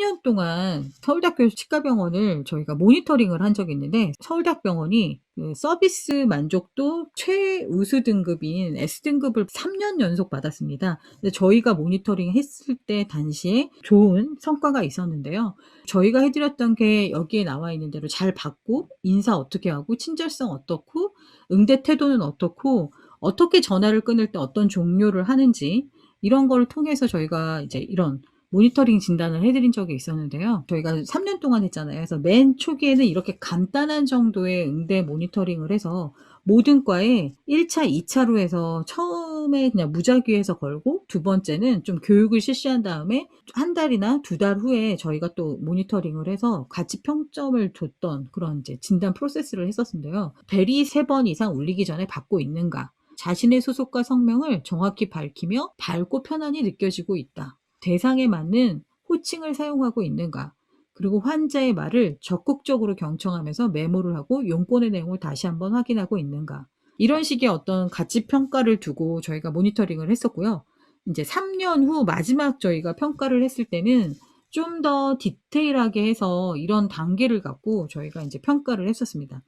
3년 동안 서울대학교 치과병원을 저희가 모니터링을 한 적이 있는데 서울대학병원이 그 서비스 만족도 최우수 등급인 S등급을 3년 연속 받았습니다. 저희가 모니터링 했을 때 당시에 좋은 성과가 있었는데요. 저희가 해드렸던 게 여기에 나와 있는 대로 잘 받고 인사 어떻게 하고 친절성 어떻고 응대 태도는 어떻고 어떻게 전화를 끊을 때 어떤 종료를 하는지 이런 거를 통해서 저희가 이제 이런 모니터링 진단을 해드린 적이 있었는데요. 저희가 3년 동안 했잖아요. 그래서 맨 초기에는 이렇게 간단한 정도의 응대 모니터링을 해서 모든 과에 1차, 2차로 해서 처음에 그냥 무작위해서 걸고 두 번째는 좀 교육을 실시한 다음에 한 달이나 두 달 후에 저희가 또 모니터링을 해서 같이 평점을 줬던 그런 이제 진단 프로세스를 했었는데요. 벨이 세 번 이상 울리기 전에 받고 있는가? 자신의 소속과 성명을 정확히 밝히며 밝고 편안히 느껴지고 있다. 대상에 맞는 호칭을 사용하고 있는가? 그리고 환자의 말을 적극적으로 경청하면서 메모를 하고 용건의 내용을 다시 한번 확인하고 있는가? 이런 식의 어떤 가치 평가를 두고 저희가 모니터링을 했었고요. 이제 3년 후 마지막 저희가 평가를 했을 때는 좀 더 디테일하게 해서 이런 단계를 갖고 저희가 이제 평가를 했었습니다.